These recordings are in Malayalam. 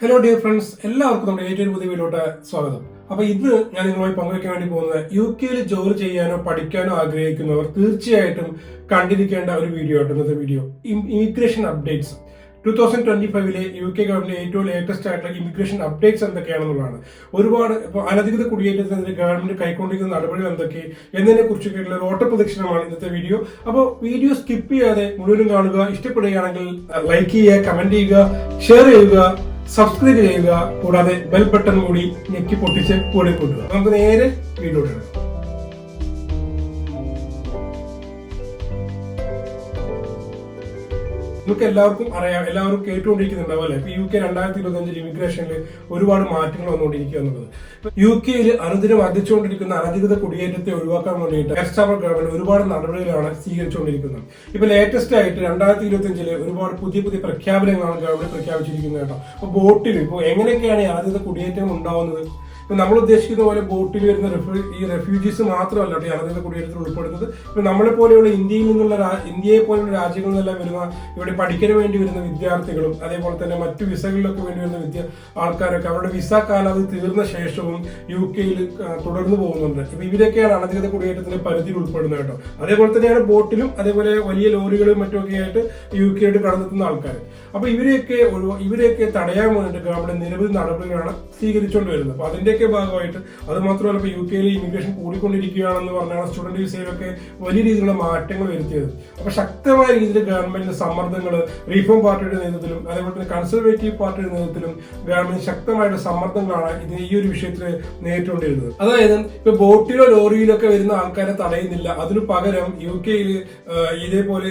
ഹലോ ഡിയർ ഫ്രണ്ട്സ് എല്ലാവർക്കും നമ്മുടെ ഏറ്റവും പുതിയ വീഡിയോട്ട് സ്വാഗതം. അപ്പൊ ഇന്ന് ഞാൻ നിങ്ങളുമായി പങ്കുവയ്ക്കാൻ വേണ്ടി പോകുന്നത് യു കെയിൽ ജോലി ചെയ്യാനോ പഠിക്കാനോ ആഗ്രഹിക്കുന്നവർ തീർച്ചയായിട്ടും കണ്ടിരിക്കേണ്ട ഒരു വീഡിയോ ആയിട്ട് ഇന്നത്തെ video. Immigration updates two thousand twenty ഫൈവിലെ U K government ഏറ്റവും ലേറ്റസ്റ്റ് ആയിട്ടുള്ള ഇമിഗ്രേഷൻ അപ്ഡേറ്റ്സ് എന്തൊക്കെയാണെന്നുള്ളതാണ്. ഒരുപാട് ഇപ്പോൾ അനധികൃത കുടിയേറ്റത്തിനെതിരെ ഗവൺമെന്റ് കൈക്കൊണ്ടിരിക്കുന്ന നടപടികൾ എന്തൊക്കെ എന്നതിനെ കുറിച്ചൊക്കെയുള്ള ഓട്ട പ്രദക്ഷിണമാണ് ഇന്നത്തെ വീഡിയോ. അപ്പോൾ വീഡിയോ സ്കിപ്പ് ചെയ്യാതെ മുഴുവനും കാണുക ഇഷ്ടപ്പെടുകയാണെങ്കിൽ ലൈക്ക് ചെയ്യുക കമന്റ് ചെയ്യുക ഷെയർ ചെയ്യുക സബ്സ്ക്രൈബ് ചെയ്യുക കൂടാതെ ബെൽ ബട്ടൺ കൂടി ഞെക്കി പൊട്ടിച്ച് കൂടെ കൂട്ടുക നമുക്ക് നേരെ വീഡിയോ നമുക്ക് എല്ലാവർക്കും അറിയാം എല്ലാവരും കേട്ടുകൊണ്ടിരിക്കുന്നുണ്ടാവും അല്ലെ? യു കെ രണ്ടായിരത്തി ഇരുപത്തി അഞ്ചിൽ ഇമിഗ്രേഷനിൽ ഒരുപാട് മാറ്റങ്ങൾ വന്നുകൊണ്ടിരിക്കുക എന്നുള്ളത്. യു കെയിൽ അനുദിനം വർദ്ധിച്ചുകൊണ്ടിരിക്കുന്ന അനധികൃത കുടിയേറ്റത്തെ ഒഴിവാക്കാൻ വേണ്ടിയിട്ട് എക്സ്റ്റാമർ ഗവൺമെന്റ് ഒരുപാട് നടപടികളാണ് സ്വീകരിച്ചുകൊണ്ടിരിക്കുന്നത്. ഇപ്പൊ ലേറ്റസ്റ്റ് ആയിട്ട് രണ്ടായിരത്തി ഇരുപത്തി അഞ്ചിൽ ഒരുപാട് പുതിയ പുതിയ പ്രഖ്യാപനങ്ങളാണ് ഗവൺമെന്റ് പ്രഖ്യാപിച്ചിരിക്കുന്നത് കേട്ടോ. അപ്പൊ ബോട്ടിൽ ഇപ്പോൾ എങ്ങനെയൊക്കെയാണ് ഈ അനധികൃത കുടിയേറ്റം ഉണ്ടാവുന്നത്? നമ്മൾ ഉദ്ദേശിക്കുന്ന പോലെ ബോട്ടിൽ വരുന്ന ഈ റെഫ്യൂജീസ് മാത്രമല്ല കേട്ടോ കുടിയേറ്റത്തിൽ ഉൾപ്പെടുന്നത്. ഇപ്പൊ നമ്മളെ പോലെയുള്ള ഇന്ത്യയിൽ നിന്നുള്ള ഇന്ത്യയെ പോലെയുള്ള രാജ്യങ്ങളിൽ നിന്നെല്ലാം വരുന്ന ഇവിടെ പഠിക്കാൻ വേണ്ടി വരുന്ന വിദ്യാർത്ഥികളും അതേപോലെ തന്നെ മറ്റു വിസകളിലൊക്കെ വേണ്ടി വരുന്ന വിദ്യ ആൾക്കാരൊക്കെ അവരുടെ വിസ കാലാവധി തീർന്ന ശേഷവും യു കെയിൽ തുടർന്നു പോകുന്നുണ്ട്. അപ്പൊ ഇവരൊക്കെയാണ് അനധികൃത കുടിയേറ്റത്തിന്റെ പരിധിയിൽ ഉൾപ്പെടുന്നത് കേട്ടോ. അതേപോലെ തന്നെയാണ് ബോട്ടിലും അതേപോലെ വലിയ ലോറികളും മറ്റുമൊക്കെ ആയിട്ട് യു കെയായിട്ട് കടന്നെത്തുന്ന ആൾക്കാർ. അപ്പൊ ഇവരെയൊക്കെ ഇവരെയൊക്കെ തടയാൻ വേണ്ടിയിട്ട് ഗവൺമെന്റ് നിരവധി നടപടികളാണ് സ്വീകരിച്ചുകൊണ്ട് വരുന്നത്. അപ്പൊ അതിന്റെയൊക്കെ ഭാഗമായിട്ട്. അത് മാത്രമല്ല ഇപ്പൊ യു കെയിൽ ഇമിഗ്രേഷൻ കൂടിക്കൊണ്ടിരിക്കുകയാണെന്ന് പറഞ്ഞാണ് സ്റ്റുഡന്റ് വിസയിലൊക്കെ വലിയ രീതിയിലുള്ള മാറ്റങ്ങൾ വരുത്തിയത്. അപ്പൊ ശക്തമായ രീതിയിൽ ഗവൺമെന്റിന്റെ സമ്മർദ്ദങ്ങൾ റീഫോം പാർട്ടിയുടെ നേതൃത്വത്തിലും അതേപോലെ തന്നെ കൺസർവേറ്റീവ് പാർട്ടിയുടെ നേതൃത്വത്തിലും ഗവൺമെന്റ് ശക്തമായിട്ട് സമ്മർദ്ദങ്ങളാണ് ഇതിന് ഈ ഒരു വിഷയത്തിൽ നേരിട്ടുകൊണ്ടിരുന്നത്. അതായത് ഇപ്പൊ ബോട്ടിലോ ലോറിയിലോ ഒക്കെ വരുന്ന ആൾക്കാരെ തടയുന്നില്ല. അതിനു പകരം യു കെയിൽ ഇതേപോലെ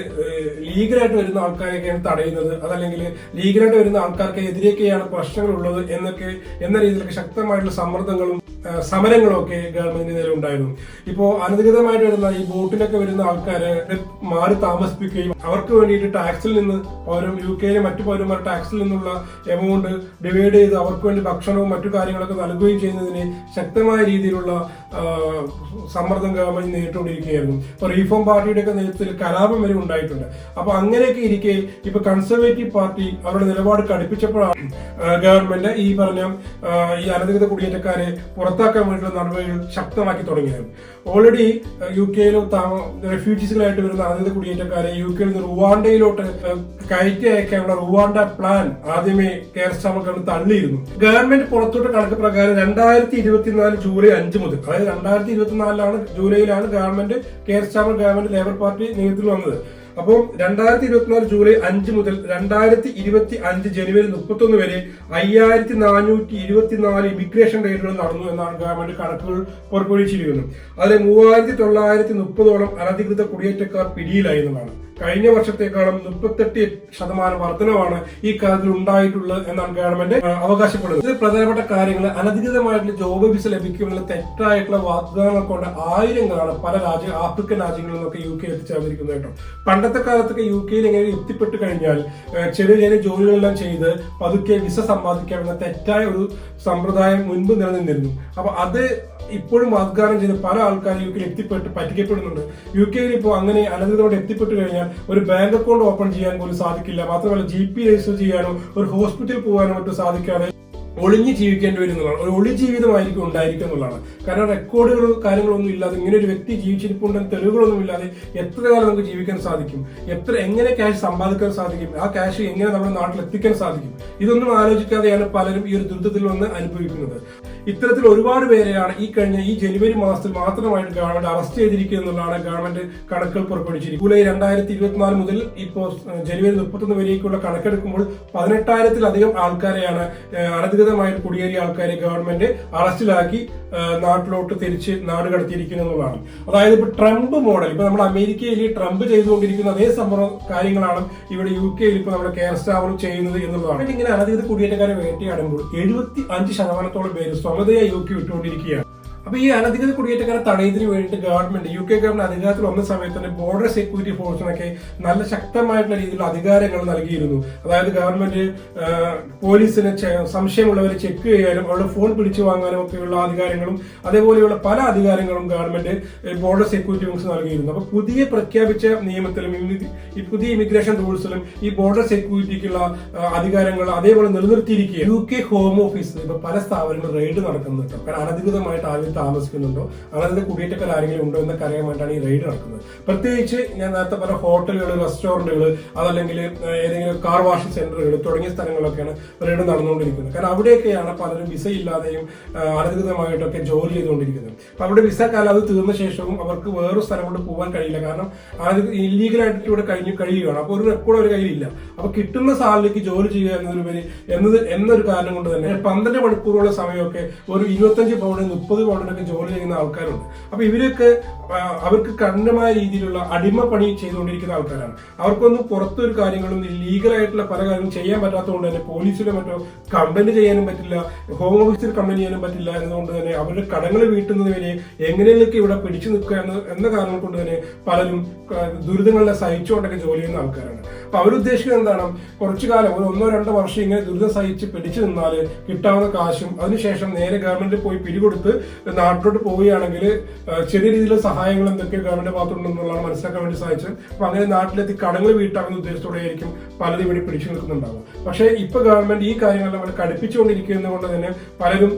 ലീഗലായിട്ട് വരുന്ന ആൾക്കാരെയൊക്കെയാണ് തടയുന്നത്. അതല്ലെങ്കിൽ ലീഗലായിട്ട് വരുന്ന ആൾക്കാർക്ക് എതിരെയൊക്കെയാണ് പ്രശ്നങ്ങൾ ഉള്ളത് എന്നൊക്കെ എന്ന രീതിയിലൊക്കെ ശക്തമായിട്ടുള്ള സമ്മർദ്ദങ്ങളും സമരങ്ങളും ഒക്കെ ഗവൺമെന്റിന് നേരെ ഉണ്ടായിരുന്നു. ഇപ്പോ അനധികൃതമായിട്ട് വരുന്ന ഈ ബോട്ടിലൊക്കെ വരുന്ന ആൾക്കാരെ മാറി താമസിപ്പിക്കുകയും അവർക്ക് വേണ്ടിയിട്ട് ടാക്സിൽ നിന്ന് പൗരം യു കെയിലെ മറ്റു പൗരന്മാർ ടാക്സിൽ നിന്നുള്ള എമൗണ്ട് ഡിവൈഡ് ചെയ്ത് അവർക്ക് വേണ്ടി ഭക്ഷണവും മറ്റു കാര്യങ്ങളൊക്കെ നൽകുകയും ചെയ്യുന്നതിന് ശക്തമായ രീതിയിലുള്ള സമ്മർദ്ദം ഗവൺമെന്റ് നേരിട്ടുകൊണ്ടിരിക്കുകയായിരുന്നു. ഇപ്പൊ റീഫോം പാർട്ടിയുടെ ഒക്കെ നേതൃത്വത്തിൽ കലാപം വരെ ഉണ്ടായിട്ടുണ്ട്. അപ്പൊ അങ്ങനെയൊക്കെ ഇരിക്കെ ഇപ്പൊ കൺസർവേറ്റീവ് പാർട്ടി അവരുടെ നിലപാട് കടുപ്പിച്ചപ്പോഴാണ് ഗവൺമെന്റ് ഈ പറഞ്ഞ ഈ അനധികൃത കുടിയേറ്റക്കാരെ പുറത്താക്കാൻ വേണ്ടിയുള്ള നടപടികൾ ശക്തമാക്കി തുടങ്ങിയത്. ഓൾറെഡി യു കെയിലും റെഫ്യൂജീസുകളായിട്ട് വരുന്ന അനധികൃത കുടിയേറ്റക്കാരെ യു കെയിൽ റുവാണ്ടയിലോട്ട് കയറ്റി അയക്കാനുള്ള റുവാണ്ട പ്ലാൻ ആദ്യമേ കെയർ സ്റ്റാമർ തള്ളിയിരുന്നു. ഗവൺമെന്റ് പുറത്തോട്ട് കണക്ക് പ്രകാരം രണ്ടായിരത്തി ഇരുപത്തിനാല് ജൂലൈ അഞ്ച് മുതൽ അതായത് രണ്ടായിരത്തി ഇരുപത്തിനാലിലാണ് ജൂലൈയിലാണ് government Keir Starmer government Labour party നേതൃത്വത്തിൽ വന്നത്. അപ്പോൾ രണ്ടായിരത്തി ഇരുപത്തിനാല് ജൂലൈ അഞ്ച് മുതൽ രണ്ടായിരത്തി ഇരുപത്തി അഞ്ച് ജനുവരി മുപ്പത്തി ഒന്ന് വരെ അയ്യായിരത്തി നാനൂറ്റി ഇരുപത്തിനാല് ഇമിഗ്രേഷൻ റെയ്ഡുകൾ നടന്നു എന്നാണ് ഗവൺമെന്റ് കണക്കുകൾ പുറപ്പെടുവിച്ചിരിക്കുന്നത്. അതിൽ മൂവായിരത്തി തൊള്ളായിരത്തി മുപ്പതോളം അനധികൃത കുടിയേറ്റക്കാർ പിടിയിലായി എന്നതാണ് കഴിഞ്ഞ വർഷത്തെക്കാളും മുപ്പത്തെട്ട് ശതമാനം വർധനമാണ് ഈ കാര്യത്തിൽ ഉണ്ടായിട്ടുള്ളത് എന്നാണ് ഗവൺമെന്റ് അവകാശപ്പെടുന്നത്. ഇത് പ്രധാനപ്പെട്ട കാര്യങ്ങൾ അനധികൃതമായിട്ടുള്ള ജോബ് വിസ ലഭിക്കുമെന്നുള്ള തെറ്റായിട്ടുള്ള വാഗ്ദാനങ്ങൾ കൊണ്ട് ആയിരങ്ങളാണ് പല രാജ്യ ആഫ്രിക്കൻ രാജ്യങ്ങളിൽ നിന്നൊക്കെ യു കെ എത്തിച്ചേർന്നിരിക്കുന്നത് കേട്ടോ. പണ്ടത്തെ കാലത്തൊക്കെ യു കെയിൽ ഇങ്ങനെ എത്തിപ്പെട്ട് കഴിഞ്ഞാൽ ചെറിയ ചെറിയ ജോലികളെല്ലാം ചെയ്ത് പതുക്കെ വിസ സമ്പാദിക്കാമെന്ന തെറ്റായ ഒരു സമ്പ്രദായം മുൻപ് നിലനിന്നിരുന്നു. അപ്പൊ അത് ഇപ്പോഴും വാഗ്ദാനം ചെയ്ത് പല ആൾക്കാരും യു കെയിൽ എത്തിപ്പെട്ട് പറ്റിക്കപ്പെടുന്നുണ്ട് യു കെയിൽ ഇപ്പോൾ അങ്ങനെ അനധികൃതമായിട്ട് എത്തിപ്പെട്ട് കഴിഞ്ഞാൽ ഒരു ബാങ്ക് അക്കൗണ്ട് ഓപ്പൺ ചെയ്യാൻ പോലും സാധിക്കില്ല. മാത്രമല്ല ജി പി രജിസ്റ്റർ ചെയ്യാനോ ഒരു ഹോസ്പിറ്റലിൽ പോകാനോ മറ്റും സാധിക്കാതെ ഒളിഞ്ഞു ജീവിക്കേണ്ടി വരും എന്നുള്ളതാണ് ഒരു ഒളി ജീവിതമായിരിക്കും ഉണ്ടായിരിക്കും എന്നുള്ളതാണ്. കാരണം റെക്കോർഡുകളോ കാര്യങ്ങളൊന്നും ഇല്ലാതെ ഇങ്ങനെ ഒരു വ്യക്തി ജീവിച്ചിരിപ്പുണ്ടെന്ന് തെളിവുകളൊന്നും ഇല്ലാതെ എത്ര കാലം നമുക്ക് ജീവിക്കാൻ സാധിക്കും? എത്ര എങ്ങനെ ക്യാഷ് സമ്പാദിക്കാൻ സാധിക്കും? ആ ക്യാഷ് എങ്ങനെ നമ്മുടെ നാട്ടിൽ എത്തിക്കാൻ സാധിക്കും? ഇതൊന്നും ആലോചിക്കാതെയാണ് പലരും ഈ ഒരു ദുരിതത്തിൽ വന്ന് അനുഭവിക്കുന്നത്. ഇത്തരത്തിൽ ഒരുപാട് പേരെയാണ് ഈ കഴിഞ്ഞ ഈ ജനുവരി മാസത്തിൽ മാത്രമായിട്ട് ഗവൺമെന്റ് അറസ്റ്റ് ചെയ്തിരിക്കുക എന്നുള്ളതാണ് ഗവൺമെന്റ് കണക്കുകൾ പുറപ്പെടുവിച്ചിരിക്കുന്നത്. ജൂലൈ രണ്ടായിരത്തി ഇരുപത്തിനാല് മുതൽ ഇപ്പോൾ ജനുവരി മുപ്പത്തൊന്ന് വരെയൊക്കെയുള്ള കണക്കെടുക്കുമ്പോൾ പതിനെട്ടായിരത്തിലധികം ആൾക്കാരെയാണ് അനധികൃതമായി കുടിയേറിയ ആൾക്കാരെ ഗവൺമെന്റ് അറസ്റ്റിലാക്കി നാട്ടിലോട്ട് തിരിച്ച് നാട് കടത്തിയിരിക്കുന്നു എന്നുള്ളതാണ്. അതായത് ഇപ്പൊ ട്രംപ് മോഡൽ ഇപ്പൊ നമ്മൾ അമേരിക്കയിൽ ട്രംപ് ചെയ്തുകൊണ്ടിരിക്കുന്ന അതേ സംഭവം കാര്യങ്ങളാണ് ഇവിടെ യു കെയിൽ ഇപ്പൊ നമ്മുടെ കെയർ സ്റ്റാഫ് ചെയ്യുന്നത് എന്നുള്ളതാണ്. ഇങ്ങനെ അനധികൃത കുടിയേറ്റക്കാരെ വേട്ടയാടുമ്പോൾ എഴുപത്തി അഞ്ച് ശതമാനത്തോളം പേര് സ്വമതയായി നോക്കി വിട്ടുകൊണ്ടിരിക്കുകയാണ് അപ്പൊ ഈ അനധികൃത കുടിയേറ്റക്കാരെ തടയുന്നതിന് വേണ്ടിയിട്ട് ഗവൺമെന്റ് യു കെ ഗവൺമെന്റ് അധികാരത്തിൽ വന്ന സമയത്ത് തന്നെ ബോർഡർ സെക്യൂരിറ്റി ഫോഴ്സിനൊക്കെ നല്ല ശക്തമായിട്ടുള്ള രീതിയിലുള്ള അധികാരങ്ങൾ നൽകിയിരുന്നു. അതായത് ഗവൺമെന്റ് പോലീസിനെ സംശയമുള്ളവരെ ചെക്ക് ചെയ്യാനും അവരുടെ ഫോൺ പിടിച്ചു വാങ്ങാനും ഒക്കെയുള്ള അധികാരങ്ങളും അതേപോലെയുള്ള പല അധികാരങ്ങളും ഗവൺമെന്റ് ബോർഡർ സെക്യൂരിറ്റി ഫോഴ്സ് നൽകിയിരുന്നു. അപ്പൊ പുതിയ പ്രഖ്യാപിച്ച നിയമത്തിലും ഈ പുതിയ ഇമിഗ്രേഷൻ റൂൾസിലും ഈ ബോർഡർ സെക്യൂരിറ്റിക്കുള്ള അധികാരങ്ങൾ അതേപോലെ നിലനിർത്തിയിരിക്കുക യു കെ ഹോം ഓഫീസ് ഇപ്പൊ പല സ്ഥാപനങ്ങളും റെയ്ഡ് നടക്കുന്നുണ്ട്. കാരണം അനധികൃതമായിട്ട് ആരും താമസിക്കുന്നുണ്ടോ? അങ്ങനത്തെ കുടിയേറ്റക്കാർ ആരെങ്കിലും ഉണ്ടോ എന്നൊക്കെ അറിയാൻ വേണ്ടിയാണ് ഈ റെയ്ഡ് നടക്കുന്നത്. പ്രത്യേകിച്ച് ഞാൻ നേരത്തെ പറഞ്ഞ ഹോട്ടലുകൾ റെസ്റ്റോറന്റുകൾ അതല്ലെങ്കിൽ ഏതെങ്കിലും കാർ വാഷ് സെന്ററുകൾ തുടങ്ങിയ സ്ഥലങ്ങളിലൊക്കെയാണ് റെയ്ഡ് നടന്നുകൊണ്ടിരിക്കുന്നത്. കാരണം അവിടെയൊക്കെയാണ് പലരും വിസ ഇല്ലാതെയും അനധികൃതമായിട്ടൊക്കെ ജോലി ചെയ്തുകൊണ്ടിരിക്കുന്നത്. അപ്പൊ അവിടെ വിസ കാലാവധി തീർന്ന ശേഷവും അവർക്ക് വേറൊരു സ്ഥലം കൊണ്ട് പോകാൻ കഴിയില്ല. കാരണം ഇല്ലീഗലായിട്ട് ഇവിടെ കഴിഞ്ഞു കഴിയുകയാണ്. അപ്പോൾ ഒരു റെക്കോർഡ് ഒരു കയ്യിലില്ല. അപ്പോൾ കിട്ടുന്ന സാലറിക്ക് ജോലി ചെയ്യുക എന്നതിലുപരി എന്നത് എന്നൊരു കാരണം കൊണ്ട് തന്നെ പന്ത്രണ്ട് മണിക്കൂറുള്ള സമയമൊക്കെ ഒരു ഇരുപത്തഞ്ച് പൗണ്ട് മുപ്പത് പൗണ്ടിനൊക്കെ ജോലി ചെയ്യുന്ന ആൾക്കാരുണ്ട്. അപ്പൊ ഇവരൊക്കെ അവർക്ക് കഠിനമായ രീതിയിലുള്ള അടിമപ്പണി പണി ചെയ്തുകൊണ്ടിരിക്കുന്ന ആൾക്കാരാണ്. അവർക്കൊന്നും പുറത്തൊരു കാര്യങ്ങളും ലീഗലായിട്ടുള്ള പല കാര്യങ്ങളും ചെയ്യാൻ പറ്റാത്തതുകൊണ്ട് തന്നെ പോലീസിലോ മറ്റോ കംപ്ലൈന്റ് ചെയ്യാനും പറ്റില്ല ഹോം ഓഫീസിൽ കംപ്ലൈന്റ് ചെയ്യാനും പറ്റില്ല എന്നതുകൊണ്ട് തന്നെ അവരുടെ കടങ്ങൾ വീട്ടുന്നത് വരെ എങ്ങനെയൊക്കെ ഇവിടെ പിടിച്ചു നിൽക്കുക എന്ന കാരണം കൊണ്ട് തന്നെ പലരും ദുരിതങ്ങളെ സഹിച്ചുകൊണ്ടൊക്കെ ജോലി ചെയ്യുന്ന ആൾക്കാരാണ്. അപ്പൊ അവരുദ്ദേശിക്കുന്നത് എന്താണ്? കുറച്ചു കാലം ഒരു ഒന്നോ രണ്ടോ വർഷം ഇങ്ങനെ ദുരിതം സഹിച്ച് പിടിച്ചു നിന്നാൽ കിട്ടാവുന്ന കാശും അതിനുശേഷം നേരെ ഗവൺമെന്റിൽ പോയി പിരികൊടുത്ത് നാട്ടിലോട്ട് പോവുകയാണെങ്കിൽ ചെറിയ രീതിയിലുള്ള സഹായങ്ങൾ എന്തൊക്കെ ഗവൺമെന്റ് ഭാഗത്തുണ്ടെന്നുള്ളതാണ് മനസ്സിലാക്കാൻ വേണ്ടി സാധിച്ചത്. അപ്പൊ അങ്ങനെ നാട്ടിലെത്തി കടങ്ങൾ വീട്ടാകുന്ന ഉദ്ദേശത്തോടെ ആയിരിക്കും പലരും ഇവിടെ പിടിച്ചു നിൽക്കുന്നുണ്ടാവും പക്ഷേ ഇപ്പൊ ഗവൺമെന്റ് ഈ കാര്യങ്ങളെ വളരെ കടുപ്പിച്ചുകൊണ്ടിരിക്കുന്നത് കൊണ്ട് തന്നെ പലരും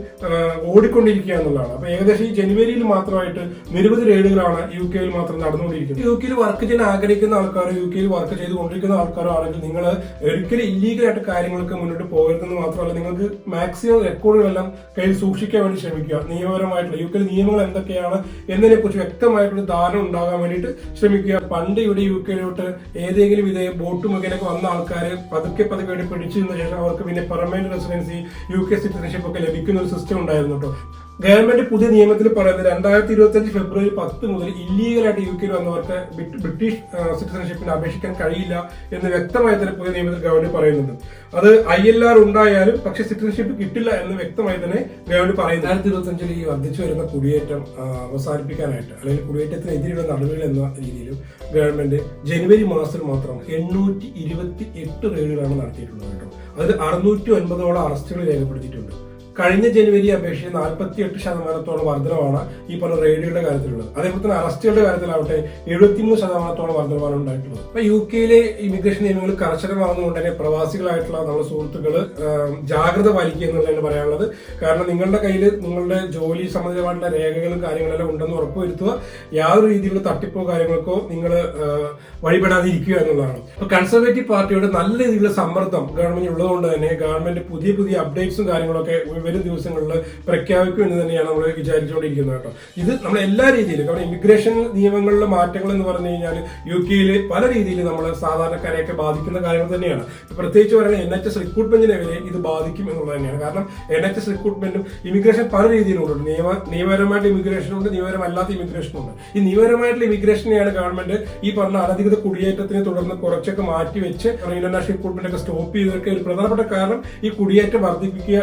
ഓടിക്കൊണ്ടിരിക്കുക എന്നുള്ളതാണ്. അപ്പൊ ഏകദേശം ഈ ജനുവരിയിൽ മാത്രമായിട്ട് നിരവധി റെയ്ഡുകളാണ് യു കെയിൽ മാത്രം നടന്നുകൊണ്ടിരിക്കുന്നത്. യു കെയിൽ വർക്ക് ചെയ്യാൻ ആഗ്രഹിക്കുന്ന ആൾക്കാർ യു കെയിൽ വർക്ക് ചെയ്തുകൊണ്ടിരിക്കുന്ന ആൾക്കാരോ ആണെങ്കിൽ നിങ്ങൾ ഒരിക്കലും ഇല്ലീഗലായിട്ട് കാര്യങ്ങൾക്ക് മുന്നോട്ട് പോകരുതെന്ന് മാത്രമല്ല നിങ്ങൾക്ക് മാക്സിമം റെക്കോർഡുകളെല്ലാം കയ്യിൽ സൂക്ഷിക്കാൻ വേണ്ടി ശ്രമിക്കുക. നിയമപരമായിട്ടുള്ള യു കെയിൽ നിയമങ്ങൾ എന്തൊക്കെയാണ് എന്നതിനെ കുറിച്ച് വ്യക്തമായിട്ടൊരു ധാരണ ഉണ്ടാകാൻ വേണ്ടിയിട്ട് ശ്രമിക്കുക. പണ്ട് ഇവിടെ യു കെയിലോട്ട് ഏതെങ്കിലും ഇതേ ബോട്ട് മുഖേനൊക്കെ വന്ന ആൾക്കാർ പതുക്കെ പതുക്കെ ഇവിടെ പിടിച്ചു നിന്ന ശേഷം അവർക്ക് പിന്നെ permanent residency U K citizenship ഒക്കെ ലഭിക്കുന്ന ഒരു സിസ്റ്റം ഉണ്ടായിരുന്നു കേട്ടോ. ഗവൺമെന്റ് പുതിയ നിയമത്തിൽ പറയുന്നത് രണ്ടായിരത്തി ഇരുപത്തി അഞ്ച് ഫെബ്രുവരി പത്ത് മുതൽ ഇല്ലീഗലായിട്ട് യു കെയിൽ വന്നവർക്ക് ബ്രിട്ടീഷ് സിറ്റിസൺഷിപ്പിന് അപേക്ഷിക്കാൻ കഴിയില്ല എന്ന് വ്യക്തമായി തന്നെ പുതിയ നിയമത്തിൽ ഗവൺമെന്റ് പറയുന്നുണ്ട്. അത് ഐ എൽ ആർ ഉണ്ടായാലും പക്ഷെ സിറ്റിസൺഷിപ്പ് കിട്ടില്ല എന്ന് വ്യക്തമായി തന്നെ ഗവൺമെന്റ് പറയുന്നു രണ്ടായിരത്തി ഇരുപത്തി അഞ്ചിൽ ഈ വർദ്ധിച്ചു വരുന്ന കുടിയേറ്റം അവസാനിപ്പിക്കാനായിട്ട് അല്ലെങ്കിൽ കുടിയേറ്റത്തിനെതിരെയുള്ള നടപടികൾ എന്ന രീതിയിലും ഗവൺമെന്റ് ജനുവരി മാസത്തിൽ മാത്രം എണ്ണൂറ്റി ഇരുപത്തി എട്ട് റെയ്ഡുകളാണ് നടത്തിയിട്ടുള്ളത് കേട്ടോ. അതിൽ അറുന്നൂറ്റി ഒൻപതോളം അറസ്റ്റുകൾ രേഖപ്പെടുത്തിയിട്ടുണ്ട്. കഴിഞ്ഞ ജനുവരി അപേക്ഷിച്ച് നാൽപ്പത്തി എട്ട് ശതമാനത്തോളം വർധനമാണ് ഈ പറഞ്ഞ റെയ്ഡുകളുടെ കാര്യത്തിലുള്ളത്. അതേപോലെ തന്നെ അറസ്റ്റുകളുടെ കാര്യത്തിലാവട്ടെ എഴുപത്തിമൂന്ന് ശതമാനത്തോളം വർധനമാണ് ഉണ്ടായിട്ടുള്ളത്. അപ്പൊ യു കെയിലെ ഇമിഗ്രേഷൻ നിയമങ്ങൾ കർശനമാകുന്നതുകൊണ്ട് തന്നെ പ്രവാസികളായിട്ടുള്ള നമ്മുടെ സുഹൃത്തുക്കൾ ജാഗ്രത പാലിക്കുക എന്നുള്ളതാണ് പറയാനുള്ളത്. കാരണം നിങ്ങളുടെ കയ്യിൽ നിങ്ങളുടെ ജോലി സംബന്ധമായിട്ടുള്ള രേഖകളും കാര്യങ്ങളെല്ലാം ഉണ്ടെന്ന് ഉറപ്പുവരുത്തുക. യാതൊരു രീതിയിലുള്ള തട്ടിപ്പോ കാര്യങ്ങൾക്കോ നിങ്ങൾ വഴിപെടാതിരിക്കുക എന്നുള്ളതാണ്. അപ്പൊ കൺസർവേറ്റീവ് പാർട്ടിയുടെ നല്ല രീതിയിലുള്ള സമ്മർദ്ദം ഗവൺമെന്റ് ഉള്ളതുകൊണ്ട് തന്നെ ഗവൺമെന്റ് പുതിയ പുതിയ അപ്ഡേറ്റ്സും കാര്യങ്ങളൊക്കെ വരും ദിവസങ്ങളിൽ പ്രഖ്യാപിക്കും എന്ന് തന്നെയാണ് നമ്മൾ വിചാരിച്ചുകൊണ്ടിരിക്കുന്നത് കേട്ടോ. ഇത് നമ്മൾ എല്ലാ രീതിയിലും കാരണം ഇമിഗ്രേഷൻ നിയമങ്ങളിലെ മാറ്റങ്ങൾ എന്ന് പറഞ്ഞു കഴിഞ്ഞാൽ യു കെയിൽ പല രീതിയിൽ നമ്മൾ സാധാരണക്കാരെയൊക്കെ ബാധിക്കുന്ന കാര്യങ്ങൾ തന്നെയാണ്. പ്രത്യേകിച്ച് പറയുന്നത് എൻ എച്ച് എസ് റിക്രൂട്ട്മെന്റിനെ വരെ ഇത് ബാധിക്കും എന്നുള്ളത് തന്നെയാണ്. കാരണം എൻ എച്ച് എസ് റിക്രൂട്ട്മെന്റും ഇമിഗ്രേഷൻ പല രീതിയിലുണ്ട്. നിയമ നിയമപരമായിട്ട് ഇമിഗ്രേഷൻ ഉണ്ട് നിയമപരമല്ലാത്ത ഇമിഗ്രേഷൻ ഉണ്ട്. ഈ നിയമപരമായിട്ടുള്ള ഇമിഗ്രേഷനെയാണ് ഗവൺമെന്റ് ഈ പറഞ്ഞ അനധികൃത കുടിയേറ്റത്തിനെ തുടർന്ന് കുറച്ചൊക്കെ മാറ്റിവെച്ച് ഇന്റർനാഷണൽ റിക്രൂട്ട്മെന്റ് ഒക്കെ സ്റ്റോപ്പ് ചെയ്തൊക്കെ ഒരു പ്രധാനപ്പെട്ട കാരണം ഈ കുടിയേറ്റം വർദ്ധിപ്പിക്കുക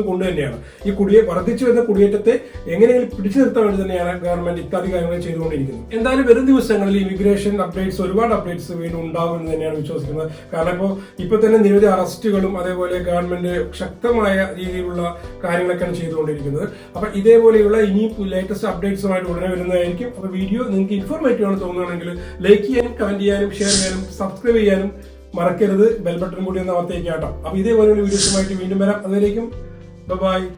വർദ്ധിക്കുന്നത് കൊണ്ട് തന്നെയാണ്. ഈ കുടിയേ വർദ്ധിച്ചു വരുന്ന കുടിയേറ്റത്തെ എങ്ങനെയെങ്കിലും പിടിച്ചു നിർത്താൻ വേണ്ടി തന്നെയാണ് ഗവൺമെന്റ് ഇത്യാദി കാര്യങ്ങൾ ചെയ്തുകൊണ്ടിരിക്കുന്നത്. എന്തായാലും വരും ദിവസങ്ങളിൽ ഇമിഗ്രേഷൻ അപ്ഡേറ്റ്സ് ഒരുപാട് അപ്ഡേറ്റ്സ് വീണ്ടും ഉണ്ടാകും എന്ന് തന്നെയാണ് വിശ്വസിക്കുന്നത്. കാരണം ഇപ്പോൾ ഇപ്പൊ തന്നെ നിരവധി അറസ്റ്റുകളും അതേപോലെ ഗവൺമെന്റ് ശക്തമായ രീതിയിലുള്ള കാര്യങ്ങളൊക്കെയാണ് ചെയ്തുകൊണ്ടിരിക്കുന്നത്. അപ്പൊ ഇതേപോലെയുള്ള ഇനി ലേറ്റസ്റ്റ് അപ്ഡേറ്റ്സുമായിട്ട് ഉടനെ വരുന്നതായിരിക്കും. അപ്പൊ വീഡിയോ നിങ്ങൾക്ക് ഇൻഫോർമേറ്റീവ് ആണ് തോന്നുകയാണെങ്കിൽ ലൈക്ക് ചെയ്യാനും കമന്റ് ചെയ്യാനും ഷെയർ ചെയ്യാനും സബ്സ്ക്രൈബ് ചെയ്യാനും മറക്കരുത്. ബെൽ ബട്ടൺ കൂടി ഒന്ന് അമർത്തേക്കാട്ടോ അപ്പൊ ഇതേപോലെയുള്ള വീഡിയോസുമായിട്ട് വീണ്ടും വരാം. അതുവരേക്കും ബൈ